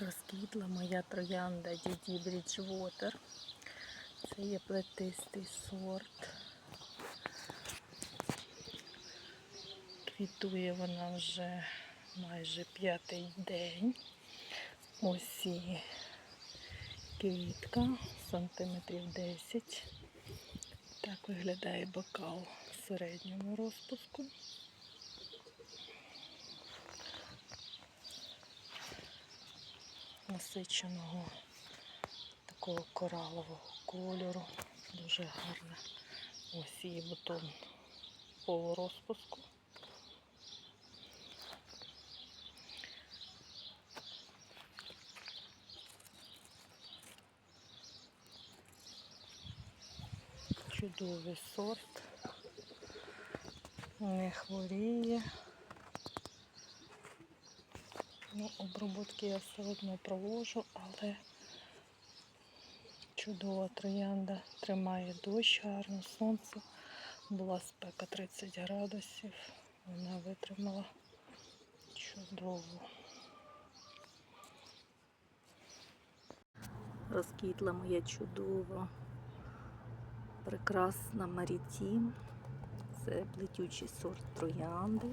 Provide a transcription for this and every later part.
Розквітла моя троянда Діді Бріджвотер. Це є плетистий сорт. Квітує вона вже майже п'ятий день. Ось і квітка сантиметрів 10. Так виглядає бокал в середньому розпуску. Насиченого такого коралового кольору. Дуже гарна. Ось її бутон полурозпуску. Чудовий сорт. Не хворіє. Ну, обробітки я все одно провожу, але чудова троянда тримає дощ, гарно сонце. Була спека 30 градусів. Вона витримала чудово. Розквітла моя чудова, прекрасна Марітім. Це плетючий сорт троянди.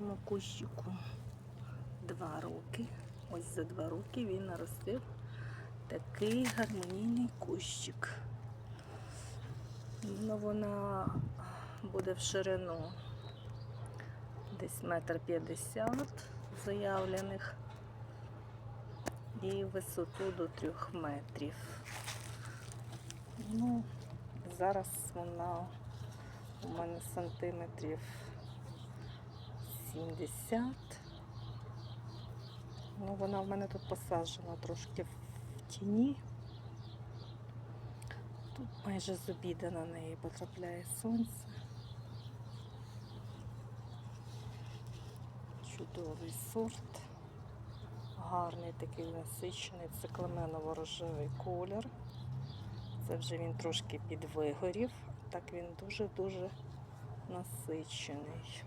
Цьому кущику два роки. Ось за два роки він наростив такий гармонійний кущик. Ну, вона буде в ширину десь метр п'ятдесят заявлених і висоту до трьох метрів. Ну, зараз вона у мене сантиметрів 70. Ну, вона в мене тут посаджена трошки в тіні. Тут майже з обіду на неї потрапляє сонце. Чудовий сорт. Гарний такий насичений цикламеново-рожевий колір. Це вже він трошки підвигорів, так він дуже-дуже насичений.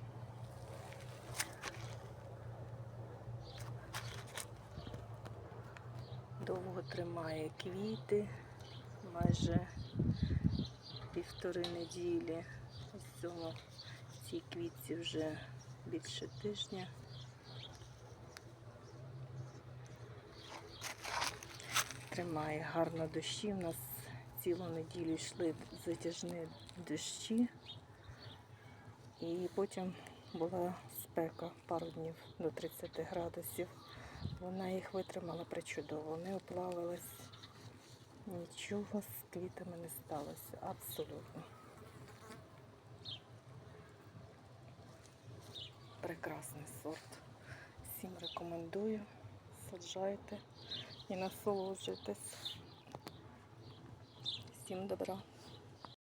Довго тримає квіти, майже півтори неділі. Цьому цій квітці вже більше тижня. Тримає гарно дощі. У нас цілу неділю йшли затяжні дощі, і потім була спека пару днів до 30 градусів. Вона їх витримала причудово, не оплавилась, нічого з квітами не сталося. Абсолютно. Прекрасний сорт. Всім рекомендую. Саджайте і насолоджуйтесь. Всім добра.